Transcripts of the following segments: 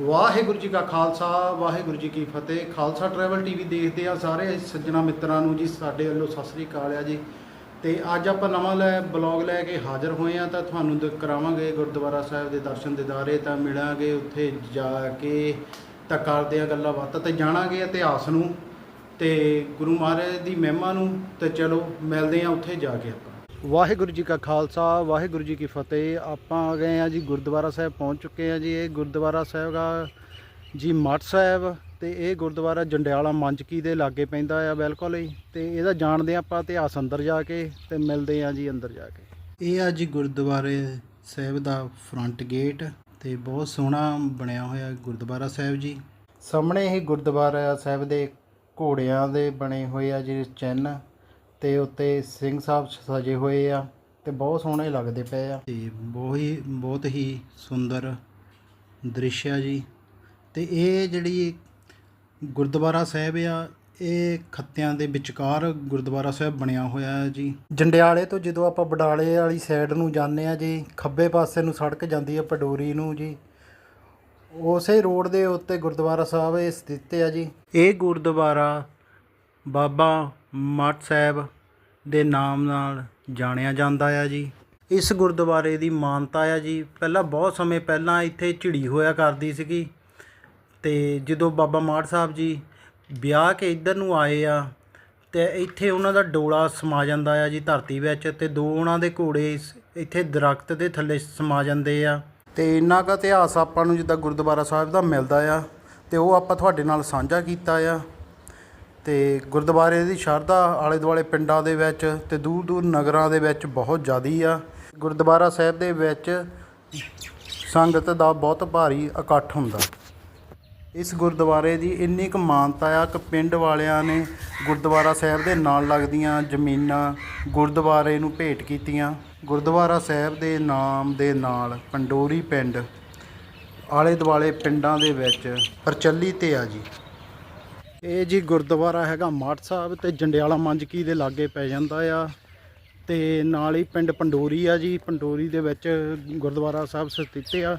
ਵਾਹਿਗੁਰੂ ਜੀ ਕਾ ਖਾਲਸਾ, ਵਾਹਿਗੁਰੂ ਜੀ ਕੀ ਫਤਿਹ। Khalsa travel TV ਦੇਖਦੇ ਆ ਸਾਰੇ ਸੱਜਣਾ ਮਿੱਤਰਾਂ ਨੂੰ ਜੀ, ਸਾਡੇ ਵੱਲੋਂ ਸਤਿ ਸ੍ਰੀ ਅਕਾਲ ਆ ਜੀ। ਤੇ ਅੱਜ ਆਪਾਂ ਨਵਾਂ ਲੈ, ਬਲੌਗ ਲੈ ਕੇ ਹਾਜ਼ਰ ਹੋਏ ਆ, ਤਾਂ ਤੁਹਾਨੂੰ ਕਰਾਵਾਂਗੇ ਗੁਰਦੁਆਰਾ ਸਾਹਿਬ ਦੇ ਦਰਸ਼ਨ ਦਿਦਾਰੇ ਤਾਂ ਮਿਲਾਂਗੇ ਉੱਥੇ ਜਾ ਕੇ, ਤਾਂ ਕਰਦੇ ਆ ਗੱਲਾਂ ਬਾਤਾਂ, ਤੇ ਜਾਣਾਂਗੇ ਇਤਿਹਾਸ ਨੂੰ ਤੇ ਗੁਰੂ ਮਹਾਰਾਜ ਦੀ ਮਹਿਮਾ ਨੂੰ, ਤੇ ਚਲੋ ਮਿਲਦੇ ਆ ਉੱਥੇ ਜਾ ਕੇ ਆਪਾਂ। ਵਾਹਿਗੁਰੂ ਜੀ ਕਾ ਖਾਲਸਾ, ਵਾਹਿਗੁਰੂ ਜੀ ਕੀ ਫਤਿਹ। ਆਪਾਂ ਆ ਗਏ ਆ ਜੀ ਗੁਰਦੁਆਰਾ ਸਾਹਿਬ, ਪਹੁੰਚ ਚੁੱਕੇ ਆ ਜੀ। ਇਹ ਗੁਰਦੁਆਰਾ ਸਾਹਿਬ ਦਾ ਜੀ ਮੱਠ ਸਾਹਿਬ ਤੇ ਇਹ ਗੁਰਦੁਆਰਾ ਜੰਡਿਆਲਾ ਮੰਜਕੀ ਦੇ ਲਾਗੇ ਪੈਂਦਾ ਆ ਬਿਲਕੁਲ ਹੀ। ਤੇ ਇਹਦਾ ਜਾਣਦੇ ਹਾਂ ਆਪਾਂ ਇਤਿਹਾਸ ਅੰਦਰ ਜਾ ਕੇ ਤੇ ਮਿਲਦੇ ਆ ਜੀ ਅੰਦਰ ਜਾ ਕੇ। ਇਹ ਆ ਜੀ ਗੁਰਦੁਆਰੇ ਸਾਹਿਬ ਦਾ ਫਰੰਟ ਗੇਟ ਤੇ ਬਹੁਤ ਸੋਹਣਾ ਬਣਿਆ ਹੋਇਆ ਗੁਰਦੁਆਰਾ ਸਾਹਿਬ ਜੀ। ਸਾਹਮਣੇ ਹੀ ਗੁਰਦੁਆਰਾ ਸਾਹਿਬ ਦੇ ਘੋੜਿਆਂ ਦੇ ਬਣੇ ਹੋਏ ਆ ਜਿਹੜੇ ਚਿੰਨ੍ਹ। ਤੇ ਉੱਤੇ ਸਿੰਘ ਸਾਹਿਬ ਸਜੇ ਹੋਏ ਆ ਤੇ ਬਹੁਤ ਸੋਹਣੇ ਲੱਗਦੇ ਪਏ ਆ। ਤੇ ਬਹੁਤ ਹੀ ਬਹੁਤ ਹੀ ਸੁੰਦਰ ਦ੍ਰਿਸ਼ ਆ ਜੀ। ਤੇ ਇਹ ਜਿਹੜੀ ਗੁਰਦੁਆਰਾ ਸਾਹਿਬ ਆ ਇਹ ਖੱਤਿਆਂ ਦੇ ਵਿਚਕਾਰ ਗੁਰਦੁਆਰਾ ਸਾਹਿਬ ਬਣਿਆ ਹੋਇਆ ਹੈ ਜੀ। ਜੰਡਿਆਲੇ ਤੋਂ ਜਦੋਂ ਆਪਾਂ ਬਡਾਲੇ ਵਾਲੀ ਸਾਈਡ ਨੂੰ ਜਾਂਦੇ ਆ ਜੀ ਖੱਬੇ ਪਾਸੇ ਨੂੰ ਸੜਕ ਜਾਂਦੀ ਆ ਪਡੋਰੀ ਨੂੰ ਜੀ ਉਸੇ ਰੋਡ ਦੇ ਉੱਤੇ ਗੁਰਦੁਆਰਾ ਸਾਹਿਬ ਇਹ ਸਥਿਤ ਆ ਜੀ। ਇਹ ਗੁਰਦੁਆਰਾ ਬਾਬਾ ਮੱਠ ਸਾਹਿਬ ਦੇ ਨਾਮ ਨਾਲ ਜਾਣਿਆ ਜਾਂਦਾ ਆ ਜੀ। ਇਸ ਗੁਰਦੁਆਰੇ ਦੀ ਮਾਨਤਾ ਆ ਜੀ। ਪਹਿਲਾਂ ਬਹੁਤ ਸਮੇਂ ਪਹਿਲਾਂ ਇੱਥੇ ਝਿੜੀ ਹੋਇਆ ਕਰਦੀ ਸੀਗੀ। ਤੇ ਜਦੋਂ ਬਾਬਾ ਮਾੜ ਸਾਹਿਬ ਜੀ ਵਿਆਹ ਕੇ ਇੱਧਰ ਨੂੰ ਆਏ ਆ, ਤੇ ਇੱਥੇ ਉਹਨਾਂ ਦਾ ਡੋਲਾ ਸਮਾ ਜਾਂਦਾ ਆ ਜੀ ਧਰਤੀ ਵਿੱਚ ਤੇ ਦੋ ਉਹਨਾਂ ਦੇ ਘੋੜੇ ਇੱਥੇ ਦਰਖਤ ਦੇ ਥੱਲੇ ਸਮਾ ਜਾਂਦੇ ਆ। ਤੇ ਇੰਨਾ ਕੁ ਇਤਿਹਾਸ ਆਪਾਂ ਨੂੰ ਜਿੱਦਾਂ ਗੁਰਦੁਆਰਾ ਸਾਹਿਬ ਦਾ ਮਿਲਦਾ ਆ, ਤੇ ਉਹ ਆਪਾਂ ਤੁਹਾਡੇ ਨਾਲ ਸਾਂਝਾ ਕੀਤਾ ਆ। ਅਤੇ ਗੁਰਦੁਆਰੇ ਦੀ ਸ਼ਰਧਾ ਆਲੇ ਦੁਆਲੇ ਪਿੰਡਾਂ ਦੇ ਵਿੱਚ ਅਤੇ ਦੂਰ ਦੂਰ ਨਗਰਾਂ ਦੇ ਵਿੱਚ ਬਹੁਤ ਜ਼ਿਆਦਾ ਆ। ਗੁਰਦੁਆਰਾ ਸਾਹਿਬ ਦੇ ਵਿੱਚ ਸੰਗਤ ਦਾ ਬਹੁਤ ਭਾਰੀ ਇਕੱਠ ਹੁੰਦਾ। ਇਸ ਗੁਰਦੁਆਰੇ ਦੀ ਇੰਨੀ ਕੁ ਮਾਨਤਾ ਆ ਕਿ ਪਿੰਡ ਵਾਲਿਆਂ ਨੇ ਗੁਰਦੁਆਰਾ ਸਾਹਿਬ ਦੇ ਨਾਲ ਲੱਗਦੀਆਂ ਜ਼ਮੀਨਾਂ ਗੁਰਦੁਆਰੇ ਨੂੰ ਭੇਟ ਕੀਤੀਆਂ। ਗੁਰਦੁਆਰਾ ਸਾਹਿਬ ਦੇ ਨਾਮ ਦੇ ਨਾਲ ਪੰਡੋਰੀ ਪਿੰਡ ਆਲੇ ਦੁਆਲੇ ਪਿੰਡਾਂ ਦੇ ਵਿੱਚ ਪ੍ਰਚਲਿਤ ਆ ਜੀ। ਇਹ ਜੀ ਗੁਰਦੁਆਰਾ ਹੈਗਾ ਮਾਠ ਸਾਹਿਬ ਤੇ ਜੰਡਿਆਲਾ ਮੰਜਕੀ ਦੇ ਲਾਗੇ ਪੈ ਜਾਂਦਾ ਆ ਤੇ ਨਾਲ ਹੀ ਪਿੰਡ ਪੰਡੋਰੀ ਆ ਜੀ, ਪੰਡੋਰੀ ਦੇ ਵਿੱਚ ਗੁਰਦੁਆਰਾ ਸਾਹਿਬ ਸਥਿਤ ਆ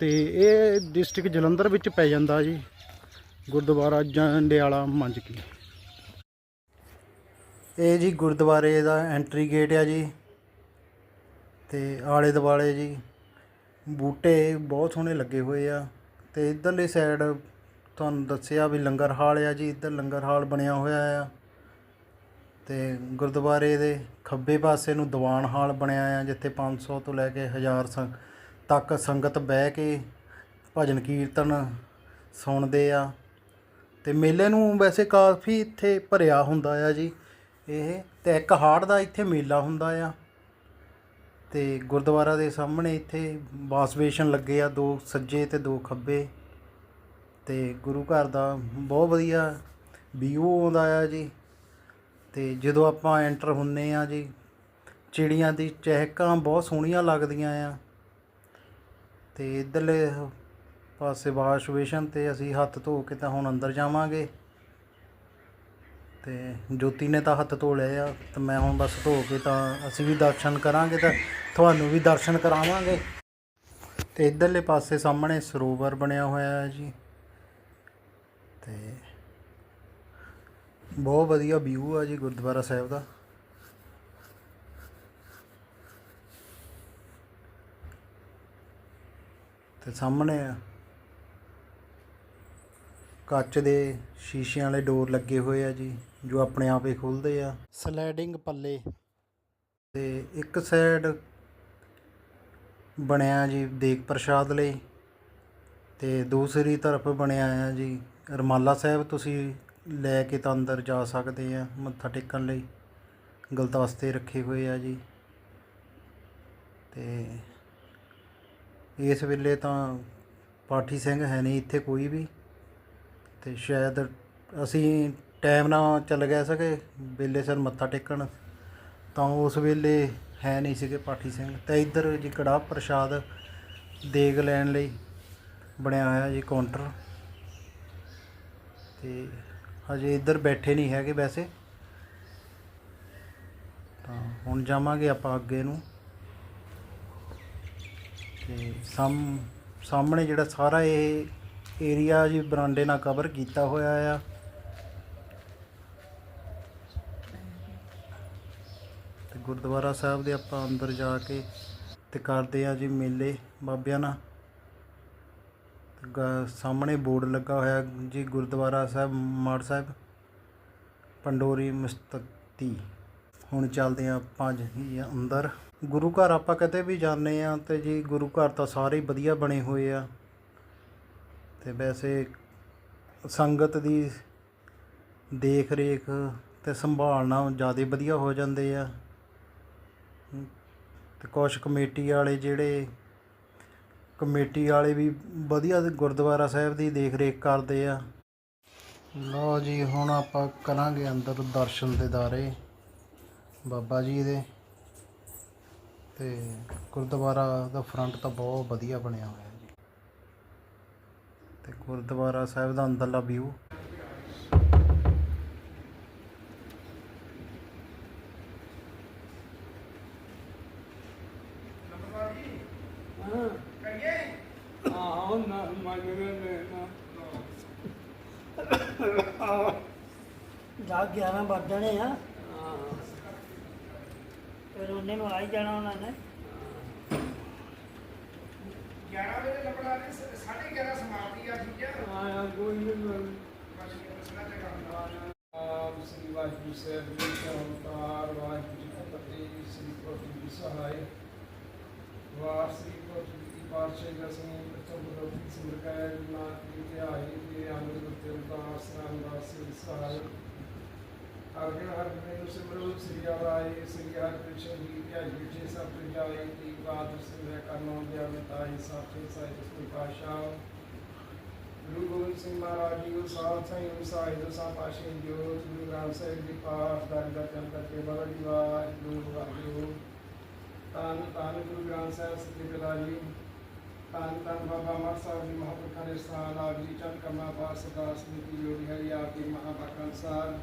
ਤੇ ਇਹ ਡਿਸਟ੍ਰਿਕਟ ਜਲੰਧਰ ਵਿੱਚ ਪੈ ਜਾਂਦਾ ਜੀ, ਗੁਰਦੁਆਰਾ ਜੰਡਿਆਲਾ ਮੰਜਕੀ। ਇਹ ਜੀ ਗੁਰਦੁਆਰੇ ਦਾ ਐਂਟਰੀ ਗੇਟ ਆ ਜੀ ਤੇ ਆਲੇ ਦੁਆਲੇ ਜੀ ਬੂਟੇ ਬਹੁਤ ਸੋਹਣੇ ਲੱਗੇ ਹੋਏ ਆ ਤੇ ਇਧਰਲੀ ਸਾਈਡ ਤੁਹਾਨੂੰ ਦੱਸਿਆ ਵੀ ਲੰਗਰ ਹਾਲ ਆ ਜੀ, ਇੱਧਰ ਲੰਗਰ ਹਾਲ ਬਣਿਆ ਹੋਇਆ ਆ। ਤੇ ਗੁਰਦੁਆਰੇ ਦੇ ਖੱਬੇ ਪਾਸੇ ਨੂੰ ਦੀਵਾਨ ਹਾਲ ਬਣਿਆ ਆ, ਜਿੱਥੇ 500 ਤੋਂ ਲੈ ਕੇ 1000 ਸੰ, ਤੱਕ ਸੰਗਤ ਬਹਿ ਕੇ ਭਜਨ ਕੀਰਤਨ ਸੁਣਦੇ ਆ। ਤੇ ਮੇਲੇ ਨੂੰ ਵੈਸੇ ਕਾਫੀ ਇੱਥੇ ਭਰਿਆ ਹੁੰਦਾ ਆ ਜੀ, ਇਹ ਤੇ ਇੱਕ ਹਾੜ ਦਾ ਇੱਥੇ ਮੇਲਾ ਹੁੰਦਾ ਆ। ਤੇ ਗੁਰਦੁਆਰਾ ਦੇ ਸਾਹਮਣੇ ਇੱਥੇ ਬਾਸਵੇਸ਼ਨ ਲੱਗੇ ਆ, ਦੋ ਸੱਜੇ ਤੇ ਦੋ ਖੱਬੇ। ਅਤੇ ਗੁਰੂ ਘਰ ਦਾ ਬਹੁਤ ਵਧੀਆ ਵਿਊ ਆਉਂਦਾ ਆ ਜੀ। ਅਤੇ ਜਦੋਂ ਆਪਾਂ ਐਂਟਰ ਹੁੰਦੇ ਹਾਂ ਜੀ, ਚਿੜੀਆਂ ਦੀ ਚਹਿਕਾਂ ਬਹੁਤ ਸੋਹਣੀਆਂ ਲੱਗਦੀਆਂ ਆ। ਅਤੇ ਇੱਧਰਲੇ ਪਾਸੇ ਵਾਸ਼ ਵੇਸ਼ਨ ਤੇ ਅਸੀਂ ਹੱਥ ਧੋ ਕੇ ਤਾਂ ਹੁਣ ਅੰਦਰ ਜਾਵਾਂਗੇ। ਤੇ ਜੋਤੀ ਨੇ ਤਾਂ ਹੱਥ ਧੋ ਲਏ ਆ, ਤੇ ਮੈਂ ਹੁਣ ਬਸ ਧੋ ਕੇ ਤਾਂ ਅਸੀਂ ਵੀ ਦਰਸ਼ਨ ਕਰਾਂਗੇ ਤਾਂ ਤੁਹਾਨੂੰ ਵੀ ਦਰਸ਼ਨ ਕਰਾਵਾਂਗੇ। ਤੇ ਇਧਰਲੇ ਪਾਸੇ ਸਾਹਮਣੇ ਸਰੋਵਰ ਬਣਿਆ ਹੋਇਆ ਹੈ ਜੀ। ਤੇ ਬਹੁਤ ਵਧੀਆ ਵਿਊ ਆ ਜੀ ਗੁਰਦੁਆਰਾ ਸਾਹਿਬ ਦਾ। ਤੇ ਸਾਹਮਣੇ ਆ ਕੱਚ ਦੇ ਸ਼ੀਸ਼ਿਆਂ ਵਾਲੇ ਡੋਰ ਲੱਗੇ ਹੋਏ ਆ ਜੀ, ਜੋ ਆਪਣੇ ਆਪ ਹੀ ਖੁੱਲਦੇ ਆ। ਸਲਾਈਡਿੰਗ ਪੱਲੇ ਤੇ ਇੱਕ ਸਾਈਡ ਬਣਿਆ ਜੀ ਦੇਗ ਪ੍ਰਸ਼ਾਦ ਲਈ ਤੇ ਦੂਸਰੀ ਤਰਫ ਬਣਿਆ ਆ ਜੀ ਰਮਾਲਾ ਸਾਹਿਬ, ਤੁਸੀਂ ਲੈ ਕੇ ਤਾਂ ਅੰਦਰ ਜਾ ਸਕਦੇ ਆ, ਮੱਥਾ ਟੇਕਣ ਲਈ। ਗਲਦਸਤੇ ਰੱਖੇ ਹੋਏ ਆ ਜੀ। ਤੇ ਇਸ ਵੇਲੇ ਤਾਂ ਪਾਠੀ ਸਿੰਘ ਹੈ ਨਹੀਂ ਇੱਥੇ ਕੋਈ ਵੀ। ਤੇ ਸ਼ਾਇਦ ਅਸੀਂ ਟਾਈਮ ਨਾਲ ਚੱਲ ਗਏ ਸਕੇ ਵੇਲੇ ਸਰ ਮੱਥਾ ਟੇਕਣ, ਤਾਂ ਉਸ ਵੇਲੇ ਹੈ ਨਹੀਂ ਸੀਗੇ ਪਾਠੀ ਸਿੰਘ। ਤੇ ਇੱਧਰ ਜੀ ਕੜਾਹ ਪ੍ਰਸ਼ਾਦ ਦੇਗ ਲੈਣ ਲਈ ਬਣਿਆ ਹੋਇਆ ਜੀ, ਕਾਊਂਟਰ। ਤੇ ਹਜੇ ਇੱਧਰ ਬੈਠੇ ਨਹੀਂ ਹੈਗੇ ਵੈਸੇ। ਤਾਂ ਹੁਣ ਜਾਵਾਂਗੇ ਆਪਾਂ ਅੱਗੇ ਨੂੰ। ਤੇ ਸਾਹਮ ਸਾਹਮਣੇ ਜਿਹੜਾ ਸਾਰਾ ਇਹ ਏਰੀਆ ਜੀ ਬਰਾਂਡੇ ਨਾਲ ਕਵਰ ਕੀਤਾ ਹੋਇਆ ਆ। ਤੇ ਗੁਰਦੁਆਰਾ ਸਾਹਿਬ ਦੇ ਆਪਾਂ ਅੰਦਰ ਜਾ ਕੇ ਤੇ ਕਰਦੇ ਆ ਜੀ ਮੇਲੇ ਬਾਬਿਆਂ ਨਾਲ। ਸਾਹਮਣੇ ਬੋਰਡ ਲੱਗਾ ਹੋਇਆ ਜੀ, ਗੁਰਦੁਆਰਾ ਸਾਹਿਬ, ਮਾੜ ਸਾਹਿਬ, ਪੰਡੋਰੀ ਮਸਤਕੀ। ਹੁਣ ਚੱਲਦੇ ਆ ਆਪਾਂ ਜੀ ਅੰਦਰ। ਗੁਰੂ ਘਰ ਆਪਾਂ ਕਦੇ ਵੀ ਜਾਂਦੇ ਆ ਤੇ ਜੀ ਗੁਰੂ ਘਰ ਤਾਂ ਸਾਰੇ ਹੀ ਵਧੀਆ ਬਣੇ ਹੋਏ ਆ। ਤੇ ਵੈਸੇ ਸੰਗਤ ਦੀ ਦੇਖ ਰੇਖ ਤੇ ਸੰਭਾਲਣਾ ਜ਼ਿਆਦਾ ਵਧੀਆ ਹੋ ਜਾਂਦੇ ਆ। ਤੇ ਕੁਛ ਕਮੇਟੀ ਵਾਲੇ ਜਿਹੜੇ ਕਮੇਟੀ ਵਾਲੇ ਵੀ ਵਧੀਆ ਗੁਰਦੁਆਰਾ ਸਾਹਿਬ ਦੀ ਦੇਖ ਰੇਖ ਕਰਦੇ ਆ। ਲਓ ਜੀ, ਹੁਣ ਆਪਾਂ ਕਰਾਂਗੇ ਅੰਦਰ ਦਰਸ਼ਨ ਦਿਦਾਰੇ ਬਾਬਾ ਜੀ ਦੇ। ਤੇ ਗੁਰਦੁਆਰਾ ਦਾ ਫਰੰਟ ਤਾਂ ਬਹੁਤ ਵਧੀਆ ਬਣਿਆ ਹੋਇਆ ਜੀ। ਤੇ ਗੁਰਦੁਆਰਾ ਸਾਹਿਬ ਦਾ ਅੰਦਰਲਾ ਵਿਊ ਆਹੋ ਨਾ ਮੰਗਦੇ ਨੇ ਨਾ ਜਾ 11 ਵੱਜ ਜਾਣੇ ਆ। ਹਾਂ। ਫਿਰ ਉਹਨੇ ਨੂੰ ਆ ਹੀ ਜਾਣਾ ਉਹਨਾਂ ਨੇ। 11 ਵਜੇ ਲੱਭਣਾ ਤੇ 11:30 ਸਮਾਪਤੀ ਆ ਠੀਕ ਹੈ ਆਇਆ ਕੋਈ ਨਹੀਂ। ਸ੍ਰੀ ਵਾਹਿਗੁਰੂ ਸਾਹਿਬ ਜੀ ਦਾ ਅਵਤਾਰ ਵਾਹਿਗੁਰੂ ਜੀ ਕੀ ਫਤਿਹ। ਸ੍ਰੀ ਗੁਰੂ ਜੀ ਸਹਾਇ ਵਾਰ ਸ੍ਰੀ ਗੁਰੂ ਜੀ ਕੀ ਪਾਤਸ਼ਾਹੀ ਦਸਵੇਂ ਪ੍ਰਥਮ ਗੁਰੂ ਜੀ ਸਿਮਰਕਾਇ ਨਾਥ ਜੀ ਦੇ ਆਏ ਤੇ ਅੰਮ੍ਰਿਤ ਦਾ ਸ੍ਰੀ ਸਹਾਇ ਅਰਜਨ ਹਰਿ ਨੂੰ ਸਿਮਰੋ ਸ੍ਰੀ ਆਵਾਏ ਸ੍ਰੀ ਹਰਿ ਕ੍ਰਿਸ਼ਨ ਜੀ ਧਿਆਈ ਵਿਚੇ ਸਭ ਤੁਝ ਜਾਏ ਤੀ ਬਾਦ ਸਿਮਰੈ ਕਰਨੋ ਦਿਆਵਤਾਈ ਸਾਚੇ ਸਾਹਿਬ ਸ੍ਰੀ ਪਾਸ਼ਾ ਗੁਰੂ ਗੋਬਿੰਦ ਸਿੰਘ ਮਹਾਰਾਜ ਜੀ ਨੂੰ ਸਾਥ ਸਿੰਘ ਨੂੰ ਸਾਹਿਬ ਨੂੰ ਸਾਪਾਸ਼ੇ ਜੋ ਗੁਰੂ ਗ੍ਰੰਥ ਸਾਹਿਬ ਜੀ ਪਾਠ ਦਾ ਦਾ ਚੰਨ ਕਰਕੇ ਬੜਾ ਦੀਵਾਰ ਗੁਰੂ ਵਾਹਿਗੁਰੂ ਤਾਂ ਤਾਂ ਗੁਰੂ ਗ੍ਰੰਥ ਸਾਹਿਬ ਸ੍ਰੀ ਪਿਤਾ ਜੀ ਤਾਂ ਤਾਂ ਬਾਬਾ ਮਰ ਸਾਹਿਬ ਜੀ ਮਹਾਂਪੁਰਖਾਂ ਦੇ ਸਥਾਨ ਆਪ ਜੀ ਚੰਦ ਕਮਾ ਪਾਸ ਸਦਾ ਸਮਿਤੀ ਜੋੜੀ ਹਰੀ ਆਪ ਜੀ ਮਹਾਂਪੁਰਖਾਂ ਅਨੁਸਾਰ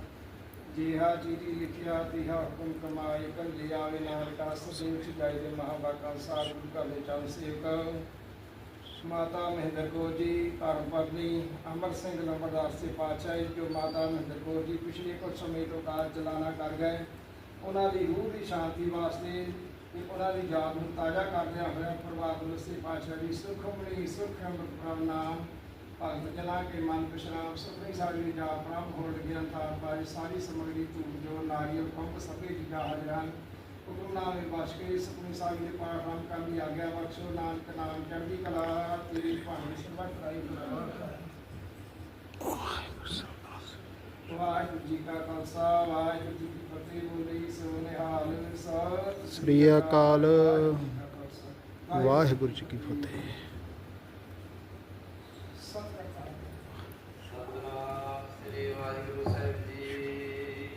ਜਿਹਾ ਜੀ ਲਿਖਿਆ ਤਿਹਾ ਹੁਕਮ ਕਮਾਏ, ਕੰਲੇ ਆਵੇ ਨਾਨਕਾ ਸਦੀਵ ਚਿਕਾਈ ਦੇ ਮਹਾਂਪੁਰਖਾਂ ਅਨੁਸਾਰ ਗੁਰੂ ਘਰ ਦੇ ਚੰਦ ਸੇਵਕ। ਮਾਤਾ ਮਹਿੰਦਰ ਕੌਰ ਜੀ, ਧਰਮ ਪਤਨੀ, ਅਮਰ ਸਿੰਘ ਲੰਬਰਦਾਰ ਸੇ ਪਾਤਸ਼ਾਹੀ, ਜੋ ਮਾਤਾ ਮਹਿੰਦਰ ਕੌਰ ਜੀ ਪਿਛਲੇ ਕੁਝ ਸਮੇਂ ਤੋਂ ਕਾਰ ਚਲਾਣਾ ਕਰ ਗਏ। ਉਹਨਾਂ ਦੀ ਰੂਹ ਦੀ ਸ਼ਾਂਤੀ ਵਾਸਤੇ ਤੇ ਉਹਨਾਂ ਦੀ ਯਾਦ ਨੂੰ ਤਾਜ਼ਾ ਕਰਦਿਆਂ ਹੋਇਆ ਪ੍ਰਭਾਤ ਸੇ ਪਾਤਸ਼ਾਹ ਦੀ ਸੁਖਮਣੀ ਸੁਖ ਅੰਮ੍ਰਿਤ ਪ੍ਰਭ ਨਾਮ ਭਗਤ ਜਨਾ ਕੇ ਮਨ ਵਿਸ਼ਰਾਮ ਸੁਖਣੀ ਸਾਡੀ ਜਾ ਪ੍ਰਭ ਹੋਣ ਲੱਗਿਆ ਤਾਂ ਪਾਈ ਸਾਰੀ ਸਮਗਰੀ ਧੂਪ ਜੋ ਨਾਰੀਅਲ ਪੰਪ ਸਭੇ ਜੀ ਦਾ ਹਾਜ਼ਰਾਂ ਹੁਕਮ ਨਾਮੇ ਬਸ ਕੇ ਸੁਖਣੀ ਸਾਡੀ ਦੇ ਪਾਠ ਨਾਮ ਕਰਨ ਦੀ ਆਗਿਆ ਬਖਸ਼ੋ। ਨਾਨਕ ਨਾਮ ਚੜ੍ਹਦੀ ਕਲਾ, ਤੇਰੀ ਭਾਣੀ ਸਰਬੱਤ ਰਾਈ ਵਾਹਿਗੁਰੂ ਜੀ ਕਾ ਖਾਲਸਾ, ਵਾਹਿਗੁਰੂ ਜੀ ਕੀ ਫਤਿਹ। ਬੋਲੀ ਸੋ ਨਿਹਾਲ ਸਤਿ ਸ੍ਰੀ ਅਕਾਲ। ਵਾਹਿਗੁਰੂ ਜੀ ਕੀ ਫਤਿਹ। ਸਤਿ ਸਤਨਾਮ ਸ੍ਰੀ ਵਾਹਿਗੁਰੂ ਸਾਹਿਬ ਜੀ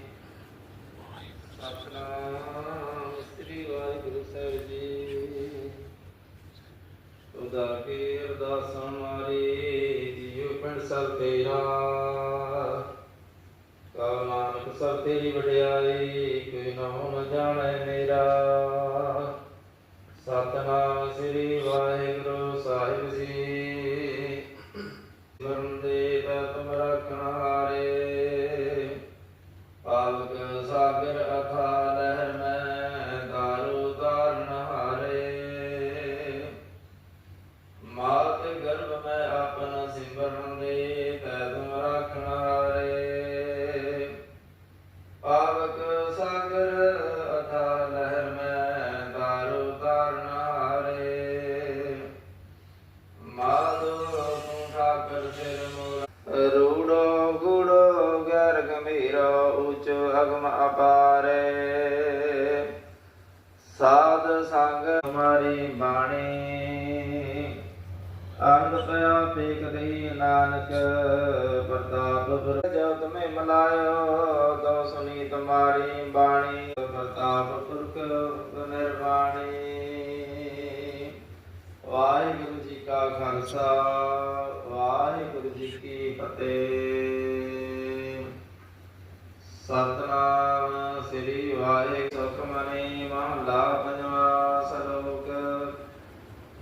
ਸਤਨਾਮ ਸ੍ਰੀ ਵਾਹਿਗੁਰੂ ਸਾਹਿਬ ਜੀ ਤੁਦਾ ਕੀ ਅਰਦਾਸਾਂ ਮਾਰੀ ਜੀਉ ਪਿੰਡ ਸਭ ਤੇਰਾ ਕਾ ਨਾਨਕ ਸਭ ਤੇਰੀ ਵਡਿਆਈ ਕੋਈ ਨਾ ਹੋ ਨ ਮੇਰਾ ਸਤਨਾਮ ਸ੍ਰੀ ਵਾਹਿਗੁਰੂ ਪਾਵਕ ਸਾਗਰ ਅਥਾ ਲਹਿਰ ਮੈਂ ਸੰਗ ਬਾਣੀ। ਅੰਤ ਪਿਆ ਪੇਕ ਦੇ ਨਾਨਕ, ਪ੍ਰਤਾਪ ਪੁਰ ਜੋ ਤੁਮੇ ਮਲਾਇਓ ਤੋ ਸੁਨੀ ਤੁਮਾਰੀ ਬਾਣੀ। ਪ੍ਰਤਾਪ ਪੁਰਖ ਨਿਰਵਾਣੀ। ਵਾਹਿਗੁਰੂ ਜੀ ਕਾ ਖਾਲਸਾ, ਵਾਹਿਗੁਰੂ ਜੀ ਕੀ ਫਤਿਹ। ਸਤਨਾਮ ਸ੍ਰੀ ਵਾਹਿਗੁਰੂ ਸੁਖਮਨੀ ਮਹਲਾ ਪੰਜਵਾ ਸਲੋਕ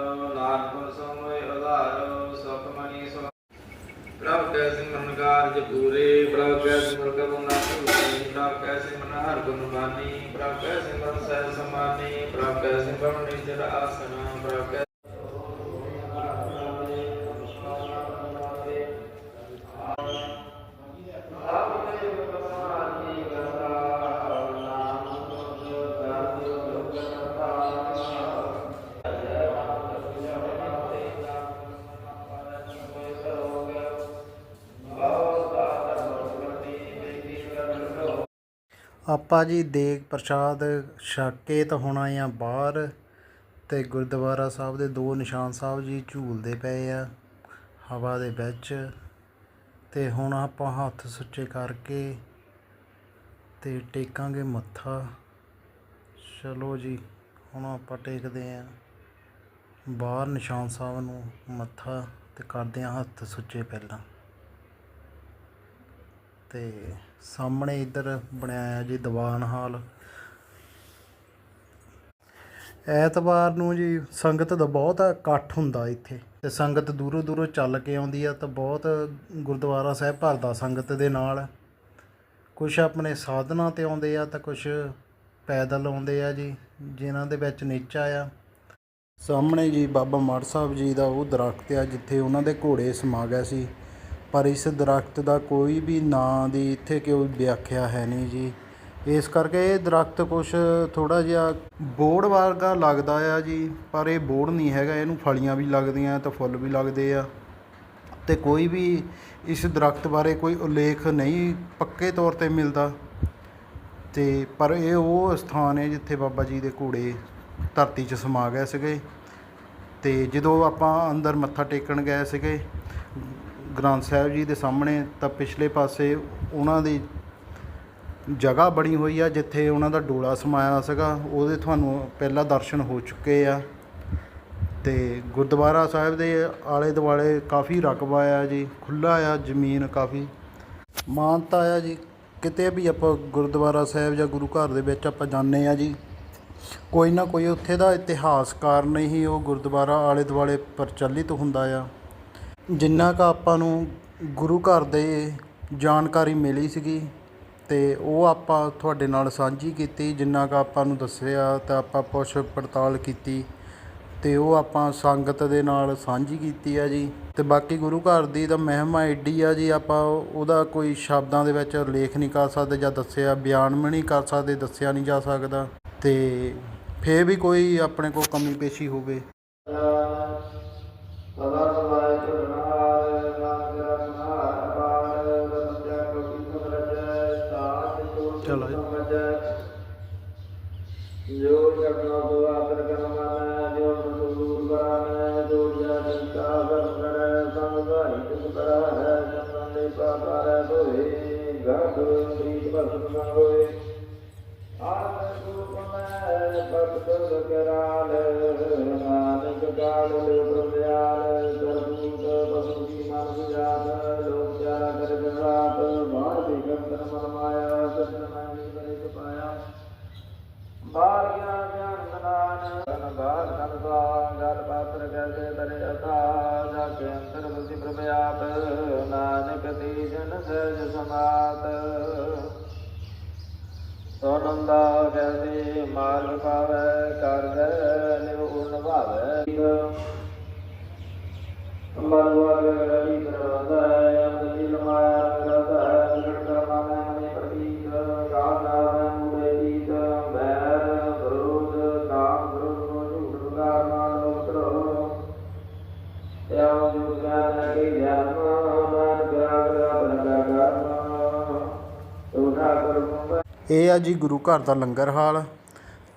ਨਾਨਕ ਸਮੋਇ ਉਧਾਰ ਸੁਖ ਮਨੀ ਪ੍ਰਭ ਕੈ ਸਿਮਰਨ ਕਾਰਜ ਪੂਰੇ ਪ੍ਰਭ ਕੈ ਸਿਮਰਨ ਕਬੁ ਨਾ ਧੂਰੇ ਪ੍ਰਭ ਕੈ ਸਿਮਰਨ ਹਰ ਗੁਣ ਮਾਨੀ ਪ੍ਰਭ ਕੈ ਸਿਮਰਨ ਸਹਿ ਸਮਾਨੀ, ਪ੍ਰਭ ਕੈ ਸਿਮਰਨ ਨਿਜਰ ਆਸਨ ਪ੍ਰਭ ਕੈ ਆਪਾਂ ਜੀ ਦੇਗ ਪ੍ਰਸ਼ਾਦ ਛਕ ਕੇ ਤਾਂ ਹੁਣ ਆ ਬਾਹਰ ਤੇ ਗੁਰਦੁਆਰਾ ਸਾਹਿਬ ਦੇ ਦੋ ਨਿਸ਼ਾਨ ਸਾਹਿਬ ਜੀ ਝੂਲਦੇ ਪਏ ਆ, ਹਵਾ ਦੇ ਵਿੱਚ। ਤੇ ਹੁਣ ਆਪਾਂ ਹੱਥ ਸੁੱਚੇ ਕਰਕੇ ਤੇ ਟੇਕਾਂਗੇ ਮੱਥਾ। ਚਲੋ ਜੀ, ਹੁਣ ਆਪਾਂ ਟੇਕਦੇ ਆ ਬਾਹਰ ਨਿਸ਼ਾਨ ਸਾਹਿਬ ਨੂੰ ਮੱਥਾ ਤੇ ਕਰਦੇ ਆ ਹੱਥ ਸੁੱਚੇ ਪਹਿਲਾਂ। ਤੇ ਸਾਹਮਣੇ ਇੱਧਰ ਬਣਾਇਆ ਹੈ ਜੀ ਦੀਵਾਨ ਹਾਲ। ਐਤਵਾਰ ਨੂੰ ਜੀ ਸੰਗਤ ਦਾ ਬਹੁਤ ਇਕੱਠ ਹੁੰਦਾ ਇੱਥੇ। ਤੇ ਸੰਗਤ ਦੂਰੋਂ ਦੂਰੋਂ ਚੱਲ ਕੇ ਆਉਂਦੀ ਆ ਤਾਂ ਬਹੁਤ ਗੁਰਦੁਆਰਾ ਸਾਹਿਬ ਭਰਦਾ ਸੰਗਤ ਦੇ ਨਾਲ। ਕੁਝ ਆਪਣੇ ਸਾਧਨਾਂ ਤੇ ਆਉਂਦੇ ਆ ਤਾਂ ਕੁਝ ਪੈਦਲ ਆਉਂਦੇ ਆ ਜੀ, ਜਿਨ੍ਹਾਂ ਦੇ ਵਿੱਚ ਨੀਚਾ ਆ। ਸਾਹਮਣੇ ਜੀ ਬਾਬਾ ਮੜ ਸਾਹਿਬ ਜੀ ਦਾ ਉਹ ਦਰਖਤ ਆ ਜਿੱਥੇ ਉਹਨਾਂ ਦੇ ਘੋੜੇ ਸਮਾ ਗਏ ਸੀ। ਪਰ ਇਸ ਦਰਖਤ ਦਾ ਕੋਈ ਵੀ ਨਾਂ ਦੀ ਇੱਥੇ ਕੋਈ ਵਿਆਖਿਆ ਹੈ ਨਹੀਂ ਜੀ। ਇਸ ਕਰਕੇ ਇਹ ਦਰਖਤ ਕੁਛ ਥੋੜ੍ਹਾ ਜਿਹਾ ਬੋੜ ਵਰਗਾ ਲੱਗਦਾ ਆ ਜੀ, ਪਰ ਇਹ ਬੋੜ ਨਹੀਂ ਹੈਗਾ, ਇਹਨੂੰ ਫਲੀਆਂ ਵੀ ਲੱਗਦੀਆਂ ਤੇ ਫੁੱਲ ਵੀ ਲੱਗਦੇ ਆ। ਤੇ ਕੋਈ ਵੀ ਇਸ ਦਰਖਤ ਬਾਰੇ ਕੋਈ ਉਲੇਖ ਨਹੀਂ ਪੱਕੇ ਤੌਰ ਤੇ ਮਿਲਦਾ। ਤੇ ਪਰ ਇਹ ਉਹ ਸਥਾਨ ਹੈ ਜਿੱਥੇ ਬਾਬਾ ਜੀ ਦੇ ਘੋੜੇ ਧਰਤੀ 'ਚ ਸਮਾ ਗਏ ਸੀਗੇ। ਤੇ ਜਦੋਂ ਆਪਾਂ ਅੰਦਰ ਮੱਥਾ ਟੇਕਣ ਗਏ ਸੀਗੇ ਗ੍ਰੰਥ ਸਾਹਿਬ ਜੀ ਦੇ ਸਾਹਮਣੇ ਤਾਂ ਪਿਛਲੇ ਪਾਸੇ ਉਹਨਾਂ ਦੀ ਜਗ੍ਹਾ ਬਣੀ ਹੋਈ ਆ, ਜਿੱਥੇ ਉਹਨਾਂ ਦਾ ਡੋਲਾ ਸਮਾਇਆ ਸੀਗਾ। ਉਹਦੇ ਤੁਹਾਨੂੰ ਪਹਿਲਾਂ ਦਰਸ਼ਨ ਹੋ ਚੁੱਕੇ ਆ। ਤੇ ਗੁਰਦੁਆਰਾ ਸਾਹਿਬ ਦੇ ਆਲੇ ਦੁਆਲੇ ਕਾਫੀ ਰਕਬਾ ਆ ਜੀ ਖੁੱਲਾ ਆ, ਜ਼ਮੀਨ ਕਾਫੀ ਮਾਨਤਾ ਆ ਜੀ। ਕਿਤੇ ਵੀ ਆਪਾਂ ਗੁਰਦੁਆਰਾ ਸਾਹਿਬ ਜਾਂ ਗੁਰੂ ਘਰ ਦੇ ਵਿੱਚ ਆਪਾਂ ਜਾਂਦੇ ਆ ਜੀ, ਕੋਈ ਨਾ ਕੋਈ ਉੱਥੇ ਦਾ ਇਤਿਹਾਸ ਕਾਰਨ ਹੀ ਉਹ ਗੁਰਦੁਆਰਾ ਆਲੇ ਦੁਆਲੇ ਪ੍ਰਚਲਿਤ ਹੁੰਦਾ ਆ। ਜਿੰਨਾ ਕੁ ਆਪਾਂ ਨੂੰ ਗੁਰੂ ਘਰ ਦੇ ਜਾਣਕਾਰੀ ਮਿਲੀ ਸੀਗੀ ਅਤੇ ਉਹ ਆਪਾਂ ਤੁਹਾਡੇ ਨਾਲ ਸਾਂਝੀ ਕੀਤੀ, ਜਿੰਨਾ ਕੁ ਆਪਾਂ ਨੂੰ ਦੱਸਿਆ ਤਾਂ ਆਪਾਂ ਪੁੱਛ ਪੜਤਾਲ ਕੀਤੀ ਅਤੇ ਉਹ ਆਪਾਂ ਸੰਗਤ ਦੇ ਨਾਲ ਸਾਂਝੀ ਕੀਤੀ ਆ ਜੀ। ਅਤੇ ਬਾਕੀ ਗੁਰੂ ਘਰ ਦੀ ਤਾਂ ਮਹਿਮਾ ਐਡੀ ਆ ਜੀ, ਆਪਾਂ ਉਹਦਾ ਕੋਈ ਸ਼ਬਦਾਂ ਦੇ ਵਿੱਚ ਲੇਖ ਨਹੀਂ ਕਰ ਸਕਦੇ ਜਾਂ ਦੱਸਿਆ, ਬਿਆਨ ਵੀ ਨਹੀਂ ਕਰ ਸਕਦੇ, ਦੱਸਿਆ ਨਹੀਂ ਜਾ ਸਕਦਾ ਅਤੇ ਫੇਰ ਵੀ ਕੋਈ ਆਪਣੇ ਕੋਲ ਕਮੀ ਪੇਸ਼ੀ ਹੋਵੇ। ਮੈਂ ਭਗਤ ਇਹ ਆ ਜੀ ਗੁਰੂ ਘਰ ਦਾ ਲੰਗਰ ਹਾਲ।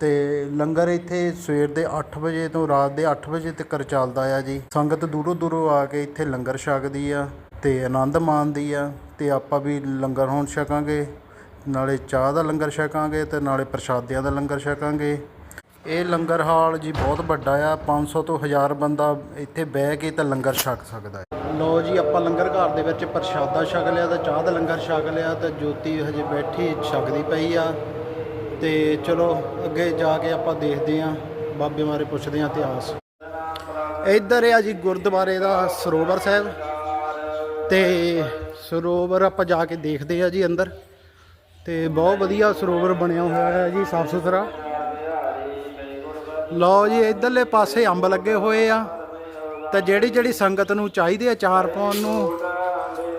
ਤੇ ਲੰਗਰ ਇੱਥੇ ਸਵੇਰ ਦੇ 8 ਵਜੇ ਤੋਂ ਰਾਤ ਦੇ 8 ਵਜੇ ਤੱਕ ਚੱਲਦਾ ਆ ਜੀ। ਸੰਗਤ ਦੂਰੋਂ ਦੂਰੋਂ ਆ ਕੇ ਇੱਥੇ ਲੰਗਰ ਛਕਦੀ ਆ ਤੇ ਆਨੰਦ ਮਾਣਦੀ ਆ ਤੇ ਆਪਾਂ ਵੀ ਲੰਗਰ ਹੁਣ ਛਕਾਂਗੇ, ਨਾਲੇ ਚਾਹ ਦਾ ਲੰਗਰ ਛਕਾਂਗੇ ਤੇ ਨਾਲੇ ਪ੍ਰਸ਼ਾਦਿਆਂ ਦਾ ਲੰਗਰ ਛਕਾਂਗੇ। ਇਹ ਲੰਗਰ ਹਾਲ ਜੀ ਬਹੁਤ ਵੱਡਾ ਆ 500 ਤੋਂ 1000 ਬੰਦਾ ਇੱਥੇ ਬਹਿ ਕੇ ਤਾਂ ਲੰਗਰ ਛਕ ਸਕਦਾ ਹੈ। ਲੋ ਜੀ, ਆਪਾਂ ਲੰਗਰ ਘਰ ਦੇ ਵਿੱਚ ਪ੍ਰਸ਼ਾਦਾ ਛਕ ਲਿਆ ਤੇ ਚਾਹ ਦਾ ਲੰਗਰ ਛਕ ਲਿਆ ਤੇ ਜੋਤੀ ਹਜੇ ਬੈਠੀ ਛਕਦੀ ਪਈ ਆ। ਤੇ ਚਲੋ ਅੱਗੇ ਜਾ ਕੇ ਆਪਾਂ ਦੇਖਦੇ ਆਂ ਬਾਬੇ ਮਾਰੇ ਪੁੱਛਦੇ ਆਂ ਇਤਿਹਾਸ। ਇੱਧਰ ਆ ਜੀ ਗੁਰਦੁਆਰੇ ਦਾ ਸਰੋਵਰ ਸਾਹਿਬ। ਤੇ ਸਰੋਵਰ ਆਪਾਂ ਜਾ ਕੇ ਦੇਖਦੇ ਆ ਜੀ ਅੰਦਰ। ਤੇ ਬਹੁਤ ਵਧੀਆ ਸਰੋਵਰ ਬਣਿਆ ਹੋਇਆ ਹੈ ਜੀ, ਸਾਫ਼ ਸੁਥਰਾ। ਲਓ ਜੀ, ਇਧਰਲੇ ਪਾਸੇ ਅੰਬ ਲੱਗੇ ਹੋਏ ਆ। ਤੇ ਜਿਹੜੀ ਜਿਹੜੀ ਸੰਗਤ ਨੂੰ ਚਾਹੀਦੇ ਆ ਚਾਰ ਪਾਉਣ ਨੂੰ,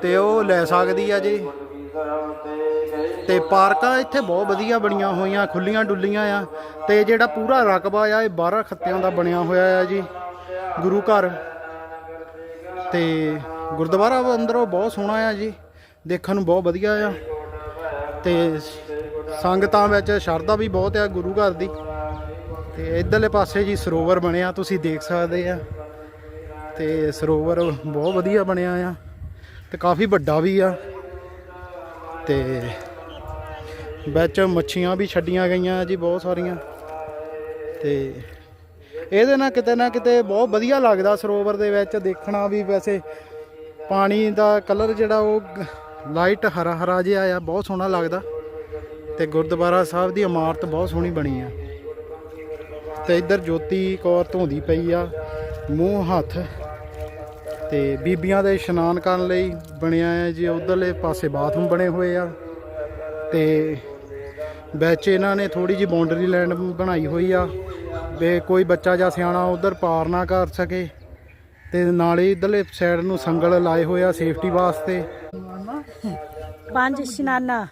ਤੇ ਉਹ ਲੈ ਸਕਦੀ ਆ ਜੀ। ਤੇ ਪਾਰਕਾਂ ਇੱਥੇ ਬਹੁਤ ਵਧੀਆ ਬਣੀਆਂ ਹੋਈਆਂ ਖੁੱਲੀਆਂ ਡੁੱਲੀਆਂ ਆ। ਤੇ ਜਿਹੜਾ ਪੂਰਾ ਰਕਬਾ ਆ, ਇਹ 12 ਖੱਤਿਆਂ ਦਾ ਬਣਿਆ ਹੋਇਆ ਆ ਜੀ, ਗੁਰੂ ਘਰ। ਤੇ ਗੁਰਦੁਆਰਾ ਅੰਦਰੋਂ ਬਹੁਤ ਸੋਹਣਾ ਆ ਜੀ, ਦੇਖਣ ਨੂੰ ਬਹੁਤ ਵਧੀਆ ਆ। ਤੇ ਸੰਗਤਾਂ ਵਿੱਚ ਸ਼ਰਧਾ ਵੀ ਬਹੁਤ ਆ ਗੁਰੂ ਘਰ ਦੀ। ਤੇ ਇਧਰਲੇ ਪਾਸੇ ਜੀ ਸਰੋਵਰ ਬਣਿਆ, ਤੁਸੀਂ ਦੇਖ ਸਕਦੇ ਆ। ਤੇ ਸਰੋਵਰ ਬਹੁਤ ਵਧੀਆ ਬਣਿਆ ਆ, ਤੇ ਕਾਫੀ ਵੱਡਾ ਵੀ ਆ। ਤੇ ਵਿੱਚ ਮੱਛੀਆਂ ਵੀ ਛੱਡੀਆਂ ਗਈਆਂ ਜੀ, ਬਹੁਤ ਸਾਰੀਆਂ। ਤੇ ਇਹਦੇ ਨਾਲ ਕਿਤੇ ਨਾ ਕਿਤੇ ਬਹੁਤ ਵਧੀਆ ਲੱਗਦਾ ਸਰੋਵਰ ਦੇ ਵਿੱਚ ਦੇਖਣਾ ਵੀ ਵੈਸੇ ਪਾਣੀ ਦਾ ਕਲਰ ਜਿਹੜਾ ਉਹ ਲਾਈਟ ਹਰਾ ਹਰਾ ਜਿਹਾ ਆ, ਬਹੁਤ ਸੋਹਣਾ ਲੱਗਦਾ। ਤੇ ਗੁਰਦੁਆਰਾ ਸਾਹਿਬ ਦੀ ਇਮਾਰਤ ਬਹੁਤ ਸੋਹਣੀ ਬਣੀ ਆ। ਤੇ ਇੱਧਰ ਜੋਤੀ ਕੌਰ ਧੋਂਦੀ ਪਈ ਆ, ਮੂੰਹ, ਹੱਥ। ਤੇ ਬੀਬੀਆਂ ਦੇ ਇਸ਼ਨਾਨ ਕਰਨ ਲਈ ਬਣਿਆ ਹੈ ਜੀ, ਉਧਰਲੇ ਪਾਸੇ ਬਾਥਰੂਮ ਬਣੇ ਹੋਏ ਆ। ਤੇ ਵਿੱਚ ਇਹਨਾਂ ਨੇ ਥੋੜੀ ਜੀ ਬਾਉਂਡਰੀ ਲਾਈਨ ਬਣਾਈ ਹੋਈ ਆ, ਵੀ ਕੋਈ ਬੱਚਾ ਜਾਂ ਸਿਆਣਾ ਉਧਰ ਪਾਰ ਨਾ ਕਰ ਸਕੇ ਤੇ ਨਾਲੇ ਇਧਰਲੇ ਸਾਈਡ ਨੂੰ ਸੰਗਲ ਲਾਏ ਹੋਏ ਆ ਸੇਫਟੀ ਵਾਸਤੇ। ਪੰਜ ਇਸ਼ਨਾਨਾ।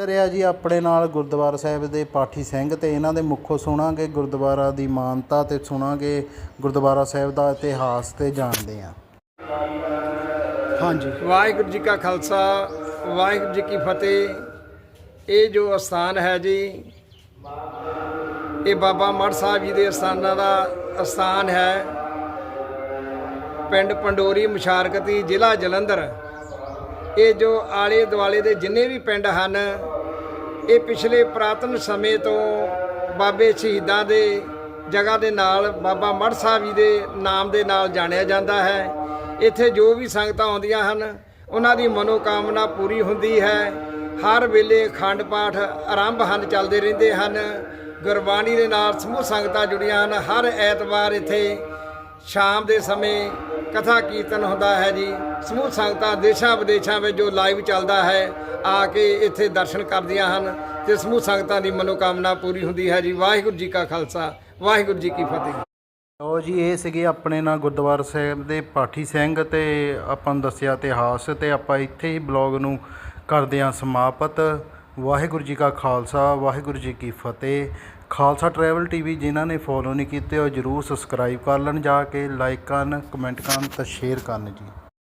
ਇੱਧਰ ਆ ਜੀ ਆਪਣੇ ਨਾਲ ਗੁਰਦੁਆਰਾ ਸਾਹਿਬ ਦੇ ਪਾਠੀ ਸਿੰਘ ਤੇ ਇਹਨਾਂ ਦੇ ਮੁੱਖੋਂ ਸੁਣਾਂਗੇ ਗੁਰਦੁਆਰਾ ਦੀ ਮਾਨਤਾ ਤੇ ਸੁਣਾਂਗੇ ਗੁਰਦੁਆਰਾ ਸਾਹਿਬ ਦਾ ਇਤਿਹਾਸ ਤੇ ਜਾਣਦੇ ਆ ਹਾਂਜੀ। ਵਾਹਿਗੁਰੂ ਜੀ ਕਾ ਖਾਲਸਾ ਵਾਹਿਗੁਰੂ ਜੀ ਕੀ ਫਤਿਹ। ਇਹ ਜੋ ਅਸਥਾਨ ਹੈ ਜੀ ਇਹ ਬਾਬਾ ਮੜ ਸਾਹਿਬ ਜੀ ਦੇ ਅਸਥਾਨਾਂ ਦਾ ਅਸਥਾਨ ਹੈ। ਪਿੰਡ ਪੰਡੋਰੀ ਮੁਸ਼ਾਰਕਤੀ ਜ਼ਿਲ੍ਹਾ ਜਲੰਧਰ। ਇਹ ਜੋ ਆਲੇ ਦੁਆਲੇ ਦੇ ਜਿੰਨੇ ਵੀ ਪਿੰਡ ਹਨ ਇਹ ਪਿਛਲੇ ਪ੍ਰਾਤਨ ਸਮੇਂ ਤੋਂ ਬਾਬੇ ਸ਼ਹੀਦਾਂ ਦੇ ਜਗ੍ਹਾ ਦੇ ਨਾਲ ਬਾਬਾ ਮੜ ਸਾਹਿਬ ਜੀ ਦੇ ਨਾਮ ਦੇ ਨਾਲ ਜਾਣਿਆ ਜਾਂਦਾ ਹੈ। ਇੱਥੇ ਜੋ ਵੀ ਸੰਗਤਾਂ ਆਉਂਦੀਆਂ ਹਨ, ਉਹਨਾਂ ਦੀ ਮਨੋਕਾਮਨਾ ਪੂਰੀ ਹੁੰਦੀ ਹੈ। ਹਰ ਵੇਲੇ ਅਖੰਡ ਪਾਠ ਆਰੰਭ ਹਨ, ਚੱਲਦੇ ਰਹਿੰਦੇ ਹਨ। ਗੁਰਬਾਣੀ ਦੇ ਨਾਲ ਸਮੂਹ ਸੰਗਤਾਂ ਜੁੜੀਆਂ ਹਨ। ਹਰ ਐਤਵਾਰ ਇੱਥੇ ਸ਼ਾਮ ਦੇ ਸਮੇਂ ਕਥਾ ਕੀਰਤਨ ਹੁੰਦਾ ਹੈ ਜੀ। ਸਮੂਹ ਸੰਗਤਾਂ ਦੇਸ਼ਾਂ ਵਿਦੇਸ਼ਾਂ ਵਿੱਚ ਜੋ ਲਾਈਵ ਚੱਲਦਾ ਹੈ, ਆ ਕੇ ਇੱਥੇ ਦਰਸ਼ਨ ਕਰਦੀਆਂ ਹਨ ਤੇ ਸਮੂਹ ਸੰਗਤਾਂ ਦੀ ਮਨੋਕਾਮਨਾ ਪੂਰੀ ਹੁੰਦੀ ਹੈ ਜੀ। ਵਾਹਿਗੁਰੂ ਜੀ ਕਾ ਖਾਲਸਾ, ਵਾਹਿਗੁਰੂ ਜੀ ਕੀ ਫਤਿਹ। ਲਓ ਜੀ, ਇਹ ਸੀਗੇ ਆਪਣੇ ਨਾਲ ਗੁਰਦੁਆਰਾ ਸਾਹਿਬ ਦੇ ਪਾਠੀ ਸਿੰਘ ਤੇ ਆਪਾਂ ਨੂੰ ਦੱਸਿਆ ਇਤਿਹਾਸ ਤੇ ਆਪਾਂ ਇੱਥੇ ਹੀ ਬਲੌਗ ਨੂੰ ਕਰਦੇ ਹਾਂ ਸਮਾਪਤ। ਵਾਹਿਗੁਰੂ ਜੀ ਕਾ ਖਾਲਸਾ, ਵਾਹਿਗੁਰੂ ਜੀ ਕੀ ਫਤਿਹ। ਖਾਲਸਾ ਟਰੈਵਲ ਟੀਵੀ ਜਿਨ੍ਹਾਂ ਨੇ ਫੋਲੋ ਨਹੀਂ ਕੀਤੇ ਉਹ ਜਰੂਰ ਸਬਸਕ੍ਰਾਈਬ ਕਰ ਲੈਣ, ਜਾ ਕੇ ਲਾਈਕ ਕਰਨ ਕਮੈਂਟ ਕਰਨ ਅਤੇ ਸ਼ੇਅਰ ਕਰਨ ਜੀ।